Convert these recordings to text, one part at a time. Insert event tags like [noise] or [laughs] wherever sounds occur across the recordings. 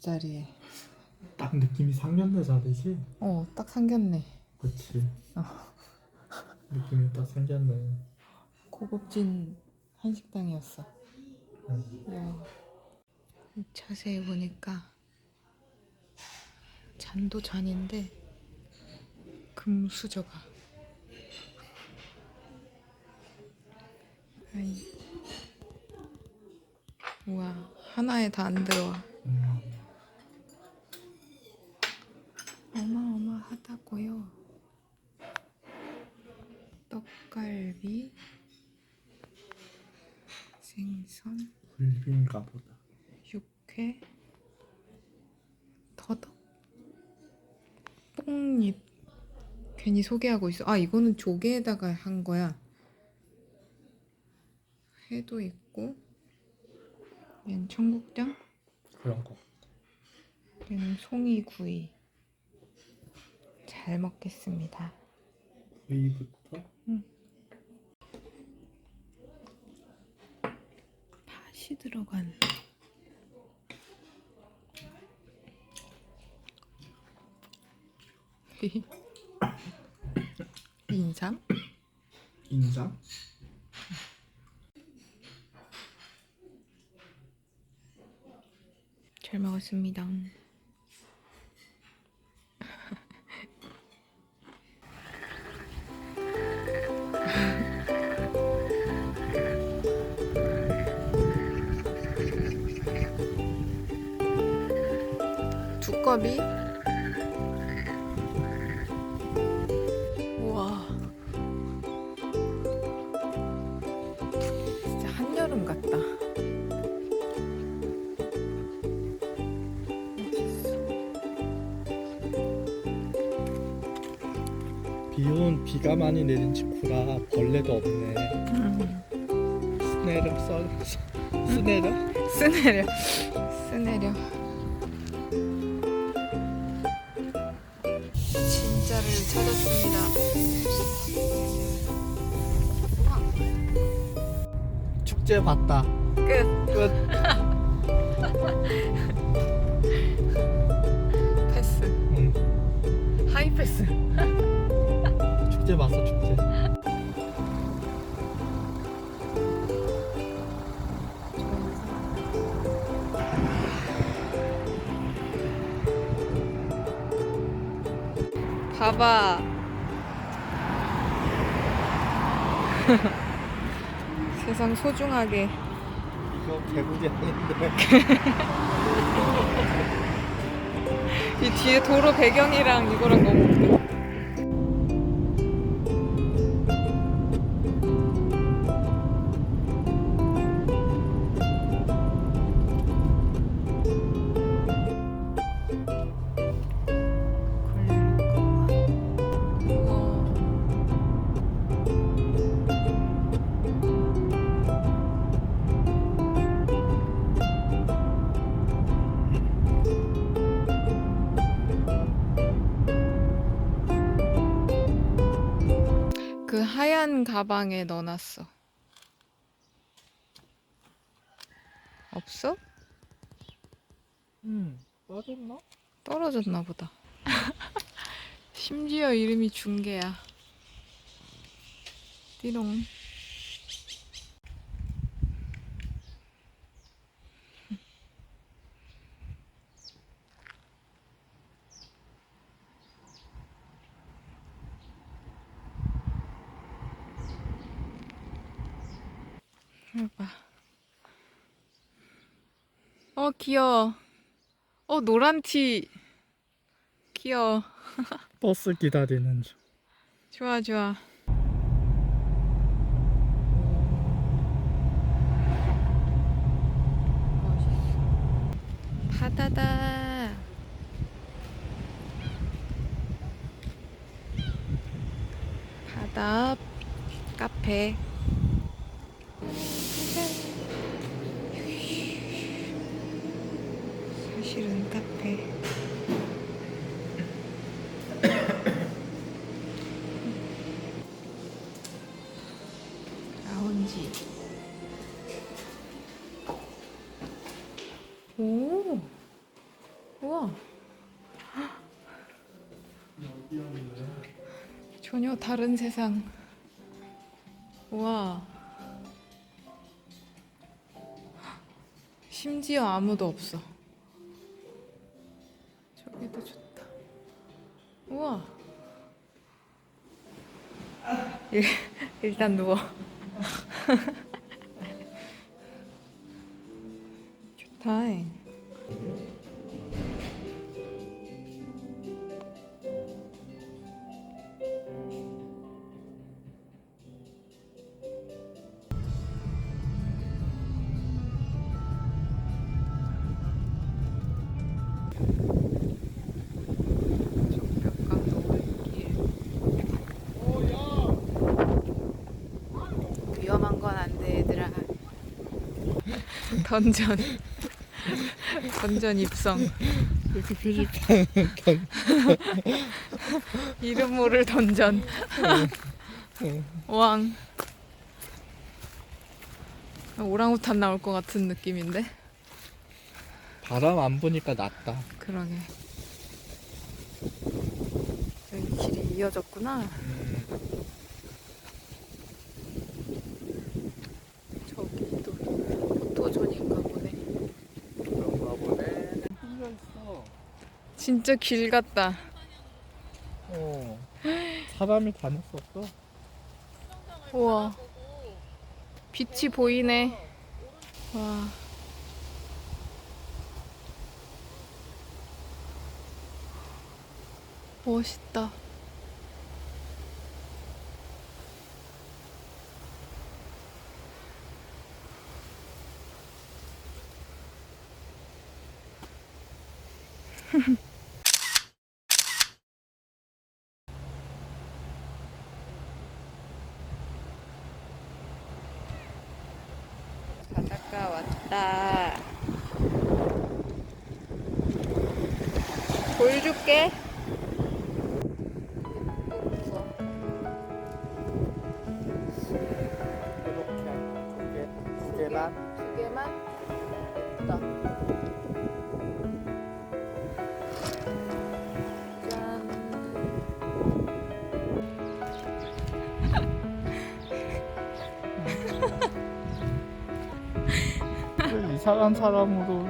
옆자리에. 딱 느낌이 상견례 자리지? 어 딱 상겼네 그치. 느낌이 딱 상견례. 고급진 한식당이었어. 응. 야, 자세히 보니까 잔도 잔인데 금수저가. 아이. 우와 하나에 다 안 들어와 어마어마하다고요. 떡갈비 생선 굴비인가 보다. 육회 더덕? 뽕잎. 괜히 소개하고 있어. 아 이거는 조개에다가 한 거야. 회도 있고 얘는 청국장 그런 거. 얘는 송이구이 잘 먹겠습니다. 구이부터? 팥이 들어간. [laughs] 인삼? 인삼? 잘 먹었습니다. 두꺼비? 우와. 진짜 한여름 같다. 비온 비가 많이 내린 직후라 벌레도 없네 음. 스네름 써 스네름 쓰내려 쓰내려 찾았습니다. 축제 봤다. 끝. 끝. [laughs] 패스. 응. 하이 패스. 축제 봤어 축제 봐봐. [laughs] 세상 소중하게. 이거 개구리 아닌데. [laughs] 이 뒤에 도로 배경이랑 이거랑 너무 하얀 가방에 넣어놨어. 없어? 음 빠졌나? 떨어졌나 보다. [laughs] 심지어 이름이 중계야. 띠롱. 해봐. 어 귀여워. 어 노란 티. 귀여워. [laughs] 버스 기다리는 중 좋아 좋아. 바다다. 바다 앞 카페. 오. 우와. 전혀 다른 세상. 우와. 심지어 아무도 없어. 저기도 좋다. 우와. 일, 일단 누워. [laughs] 다. 정벽강 노을길. 위험한 건 안 돼, 얘들아. 던전. [laughs] 던전 입성. 이렇게 표지판 [laughs] 이름 모를 던전. 왕. 오랑우탄 나올 것 같은 느낌인데? 바람 안 부니까 낫다. 그러게. 여기 길이 이어졌구나. 저기도 포토존인가 보네. 그런가 보네. 힘들었어. 진짜 길 같다. 어. 사람이 다녔었어. 우와. 빛이 보이네. 와. 멋있다. [laughs] 바닷가 왔다. 볼 줄게. 이렇게 두 개만. 두 개만 왜 이상한 사람으로.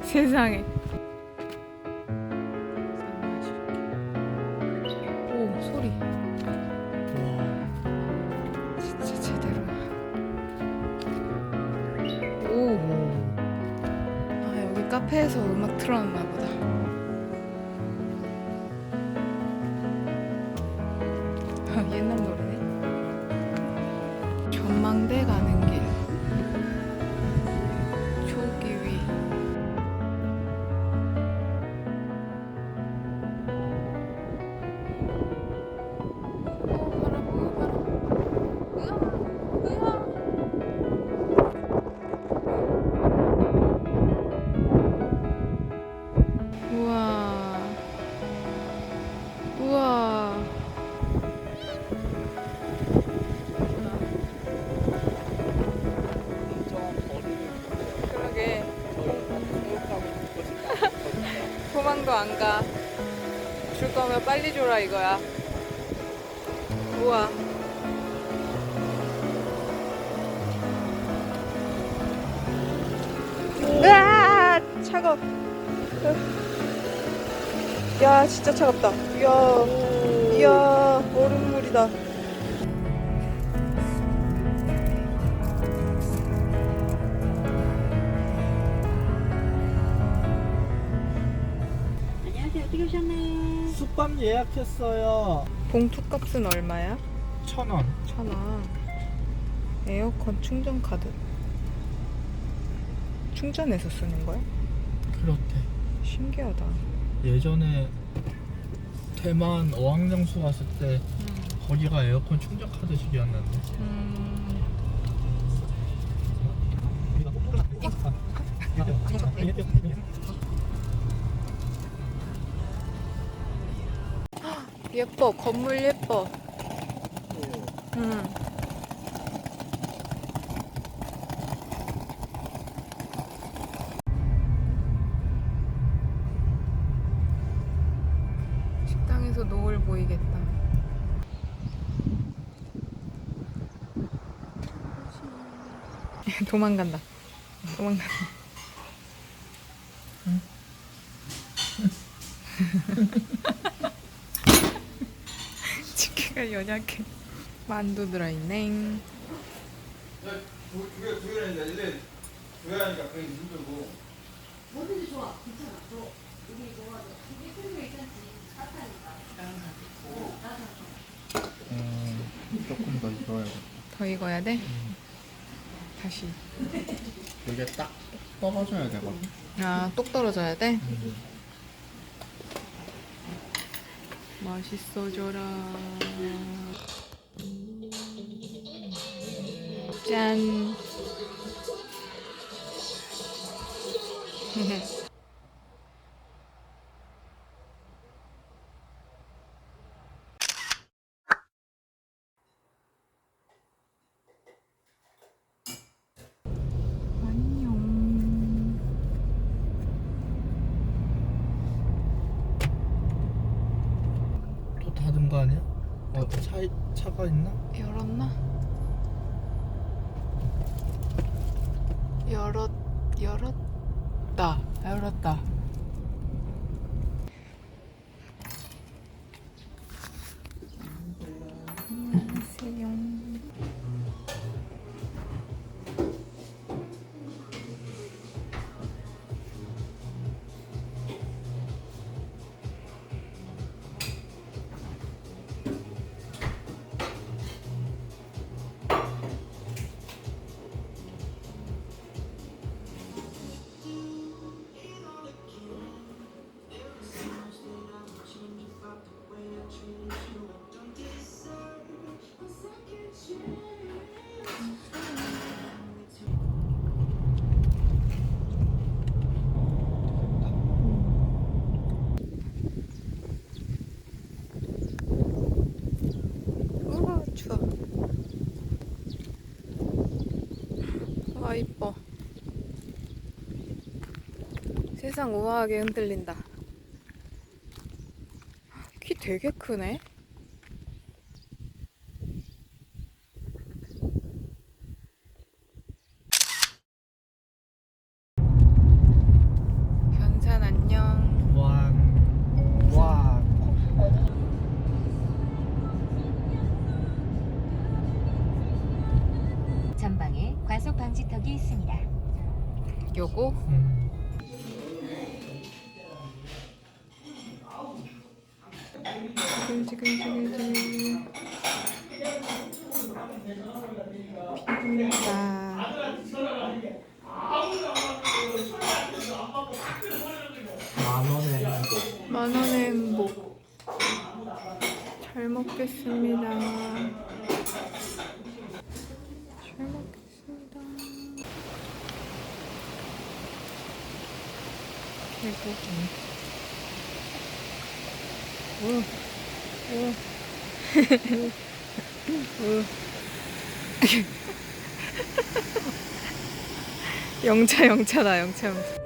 [laughs] 세상에. 오 소리 와. 진짜 제대로야. 오. 오. 아 여기 카페에서 음악 틀어놨나 보다. 도망도 안 가. 줄 거면 빨리 줘라 이거야. 우와. 으아! 차가. 야, 진짜 차갑다. 이야. 이야, 얼음물이다. 어떻게 오셨나요? 숯밥 예약했어요. 봉투 값은 얼마야? 천 원. 천 원. 에어컨 충전 카드. 충전해서 쓰는 거야? 그렇대. 신기하다. 예전에 대만 어학연수 갔을 때 거기가 에어컨 충전 카드식이었는데. 음, 예뻐. 건물 예뻐. 음. 식당에서 노을 보이겠다. [laughs] 도망간다. 도망간다. [laughs] [laughs] 킨가 연약해. 만두 들어있네. 두개 두 개는 이제 일일이 두개 하니까 그게 힘들고 음, 조금 더 익어야겠다. 더 익어야 돼? 다시. 이게 딱 떨어져야 되거든. 아, 똑 떨어져야 돼? 맛있어져라. 짠. [laughs] 안녕. 또 닫은 거 아니야? 어, 차 차가 있나? 열었나? 열었 열었 세상 우아하게 흔들린다. 키 되게 크네 만 원에 행복. 만원의 행복. 잘 먹겠습니다. 잘 먹겠습니다. 개고기. 우, 우, 우. [laughs] 영차 영차다 영차 영차